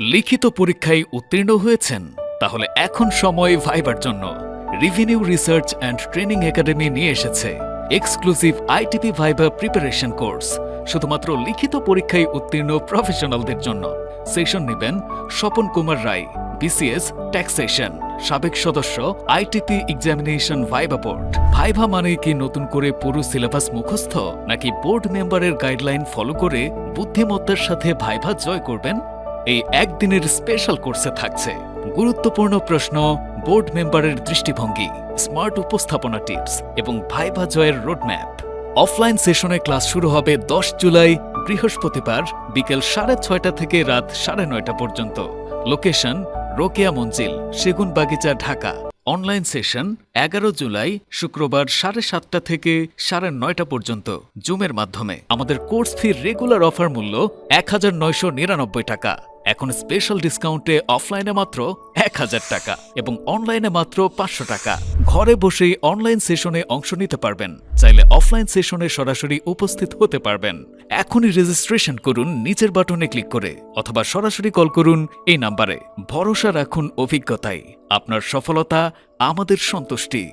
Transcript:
লিখিত পরীক্ষায় উত্তীর্ণ হয়েছেন। তাহলে এখন সময় ভাইবার জন্য। Revenue research and training academy নিয়ে এসেছে। Exclusive ITP viva preparation course শুধুমাত্র লিখিত পরীক্ষায় উত্তীর্ণ প্রফেশনালদের জন্য। সেশন নেবেন স্বপন কুমার রায় বিসিএস ট্যাক্সেশন সাবেক সদস্য ITP examination viva board viva মানে কি নতুন করে পুরো সিলেবাস মুখস্থ? নাকি বোর্ড মেম্বারের গাইডলাইন ফলো করে বুদ্ধিমত্তার সাথে ভাইভা জয় করবেন? এই একদিনের স্পেশাল কোর্সে থাকছে। গুরুত্বপূর্ণ প্রশ্ন বোর্ড মেম্বারের দৃষ্টিভঙ্গি স্মার্ট উপস্থাপনা টিপস এবং ভাইভা জয়ের রোডম্যাপ অফলাইন সেশনে ক্লাস শুরু হবে দশ জুলাই, বৃহস্পতিবার বিকেল সাড়ে ছয়টা থেকে রাত সাড়ে নয়টা পর্যন্ত। লোকেশন রোকেয়া মঞ্জিল, সেগুন বাগিচা, ঢাকা। অনলাইন সেশন এগারো জুলাই, শুক্রবার সাড়ে সাতটা থেকে সাড়ে নয়টা পর্যন্ত জুমের মাধ্যমে। আমাদের কোর্স ফির রেগুলার অফার মূল্য এক হাজার নয়শো নিরানব্বই টাকা। এখন স্পেশাল ডিসকাউন্টে অফলাইনে মাত্র এক হাজার টাকা এবং অনলাইনে মাত্র পাঁচশো টাকা। ঘরে বসেই অনলাইন সেশনে অংশ নিতে পারবেন। চাইলে অফলাইন সেশনে সরাসরি উপস্থিত হতে পারবেন। এখনই রেজিস্ট্রেশন করুন নিচের বাটনে ক্লিক করে অথবা সরাসরি কল করুন এই নাম্বারে ভরসা রাখুন অভিজ্ঞতায়। আপনার সফলতা আমাদের সন্তুষ্টি।